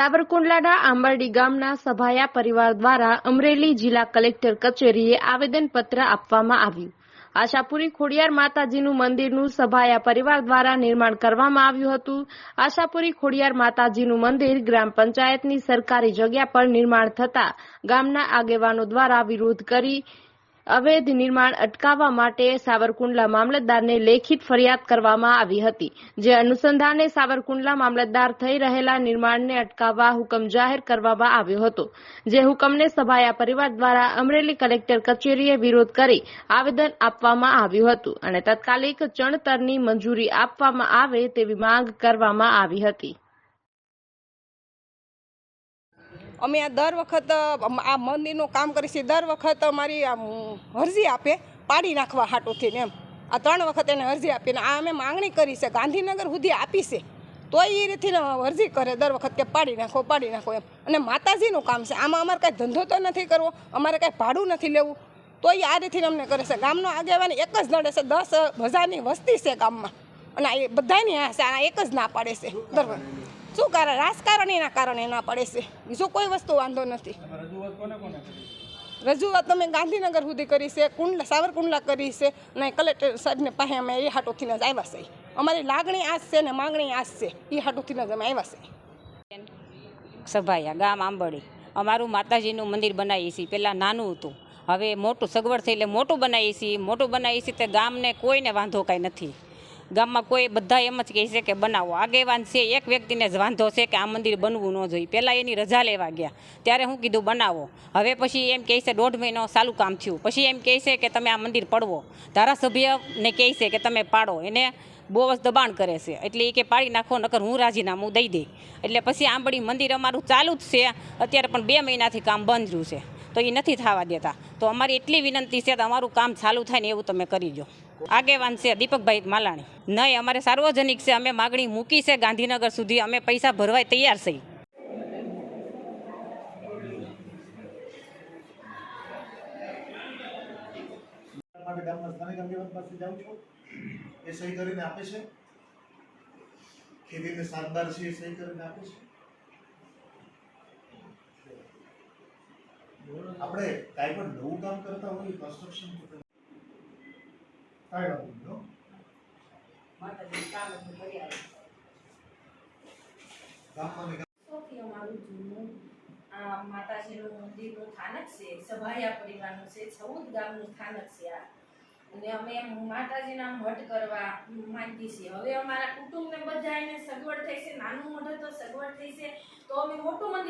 સાવરકુંડલાના આંબરડી ગામના સભાયા પરિવાર દ્વારા અમરેલી જિલ્લા કલેક્ટર કચેરીએ આવેદનપત્ર આપવામાં આવ્યું. આશાપુરી ખોડિયાર માતાજીનું મંદિરનું સભાયા પરિવાર દ્વારા નિર્માણ કરવામાં આવ્યું હતું. આશાપુરી ખોડિયાર માતાજીનું મંદિર ગ્રામ પંચાયતની સરકારી જગ્યા પર નિર્માણ થતા ગામના આગેવાનો દ્વારા વિરોધ કરી અવૈધ નિર્માણ અટકાવવા માટે સાવરકુંડલા મામલતદારને લેખિત ફરિયાદ કરવામાં આવી હતી, જે અનુસંધાને સાવરકુંડલા મામલતદાર થઈ રહેલા નિર્માણને અટકાવવા હુકમ જાહેર કરવામાં આવ્યો હતો, જે હુકમને સભાયા પરિવાર દ્વારા અમરેલી કલેક્ટર કચેરીએ વિરોધ કરી આવેદન આપવામાં આવ્યું હતું અને તાત્કાલિક ચણતરની મંજૂરી આપવામાં આવે તેવી માંગ કરવામાં આવી હતી. અમે આ દર વખત આ મંદિરનું કામ કરીએ છીએ, દર વખત અમારી અરજી આપે, પાડી નાખવા હાટુથી ને એમ. આ ત્રણ વખત એને અરજી આપી ને આ અમે માંગણી કરી છે, ગાંધીનગર સુધી આપી છે. તોય એ રીતથી અરજી કરે, દર વખત કે પાડી નાખો પાડી નાખો એમ. અને માતાજીનું કામ છે, આમાં અમારે કાંઈ ધંધો તો નથી કરવો, અમારે કાંઈ ભાડું નથી લેવું. તોય આ રીતથી અમને કરે છે. ગામનો આગેવાન એક જ નડે છે, દસ હજારની વસ્તી છે ગામમાં. અને એ બધાની આ એક જ ના પાડે છે, દર શું કારણ? રાજકારણીના કારણે ના પડે છે. બીજું કોઈ વસ્તુ વાંધો નથી. રજૂઆત તમે ગાંધીનગર સુધી કરી છે, કુંડલા, સાવરકુંડલા કરી છે, અને કલેક્ટર સાહેબને પાસે અમે એ હાટોથી જ આવ્યા છે અમારી લાગણી આ છે ને માંગણી આ છે. એ હાટોથી જ અમે આવ્યા છે સભાયા ગામ આંબળી. અમારું માતાજીનું મંદિર બનાવીએ છીએ. પહેલાં નાનું હતું. હવે મોટું સગવડ થઈ એટલે મોટું બનાવીએ છીએ. મોટું બનાવીએ છીએ તે ગામને કોઈને વાંધો કાંઈ નથી. ગામમાં કોઈ બધા એમ જ કહે છે કે બનાવો. આગેવાન છે, એક વ્યક્તિને જ વાંધો છે કે આ મંદિર બનવું ન જોઈએ. પહેલાં એની રજા લેવા ગયા. ત્યારે હું કીધું બનાવો. હવે પછી એમ કહે છે, દોઢ મહિનો સાલું કામ થયું. પછી એમ કહે છે કે તમે આ મંદિર પડવો. ધારાસભ્યને કહે છે કે તમે પાડો. એને બહુ જ દબાણ કરે છે. એટલે એ કે પાડી નાખો, નકર હું રાજીનામું દઈ દઈ એટલે પછી આંબળી મંદિર અમારું ચાલુ જ છે. અત્યારે પણ બે મહિનાથી કામ બંધ રહ્યું છે. તો એ નથી થવા દેતા. તો અમારી એટલી વિનંતી છે અમારું કામ ચાલુ થાય ને એવું તમે કરી દો. આગેવાન છે દીપકભાઈ માલાણી. નહીં, અમારે સાર્વજનિક છે, અમે માગણી મૂકી છે ગાંધીનગર સુધી, અમે પૈસા ભરવાય તૈયાર છીએ એ સહી કરીને આપે છે? ખેતીને શાનદાર છે એ સહી કરીને આપે છે? આપણે કાંઈ પણ નવું કામ કરતા હોઈએ કન્સ્ટ્રક્શન કાંઈ વાંધો નહીં માતાજીનું મંદિરનું સ્થાનક છે સભાયા પરિવારનું છે ચૌદ ગામનું સ્થાનક છે આ. અને અમે એમ માતાજીના મઠ કરવા માંગીએ છીએ. હવે અમારા કુટુંબને બધાને સગવડ થઈ છે નાનું મઠ તો સગવડ થઈ છે તો અમે મોટું મંદિર